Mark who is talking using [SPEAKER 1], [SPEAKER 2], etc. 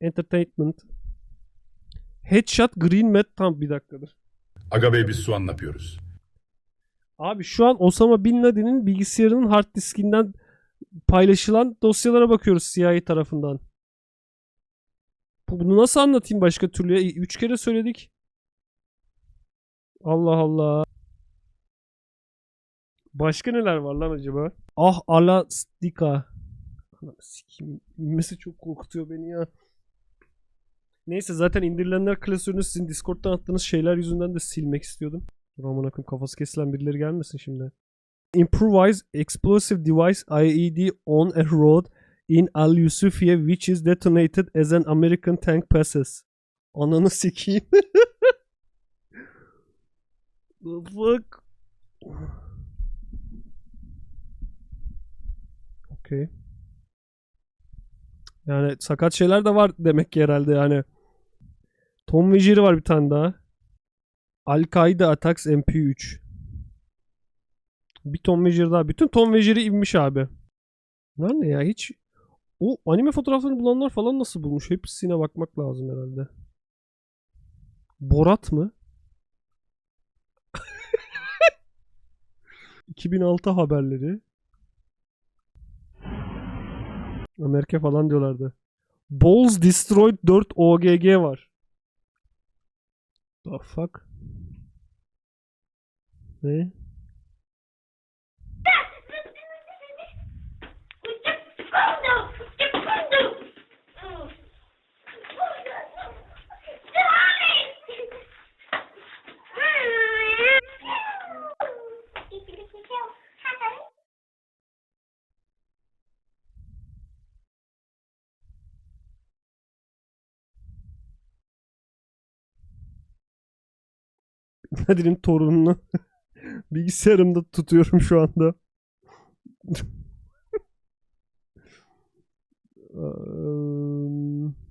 [SPEAKER 1] Entertainment. Headshot Green Mat tam bir dakikadır.
[SPEAKER 2] Aga Bey biz soğan yapıyoruz.
[SPEAKER 1] Abi şu an Osama Bin Laden'in bilgisayarının hard diskinden paylaşılan dosyalara bakıyoruz CIA tarafından. Bu- Bunu nasıl anlatayım başka türlü? ya? Üç kere söyledik. Allah Allah. Başka neler var lan acaba? Ah Alastika. Ananı sikeyim. İnmesi çok korkutuyor beni ya. Neyse zaten indirilenler klasörünü sizin Discord'dan attığınız şeyler yüzünden de silmek istiyordum. Amına koyayım kafası kesilen birileri gelmesin şimdi. Improvise explosive device IED on a road in Al Yusufiye which is detonated as an American tank passes. Ananı sikeyim. The fuck? Okay. Yani sakat şeyler de var demek ki herhalde yani. Tom ve Jerry var bir tane daha. Al-Qaida Attacks MP3. Bir Tom ve Jerry daha. Bütün Tom ve Jerry inmiş abi. Bunlar ne ya hiç... O anime fotoğraflarını bulanlar falan nasıl bulmuş? Hepsine bakmak lazım herhalde. Borat mı? 2006 haberleri. Amerika falan diyorlardı. Balls Destroyed 4 OGG var. The fuck? Ne? Nadir'in torununu bilgisayarımda tutuyorum şu anda.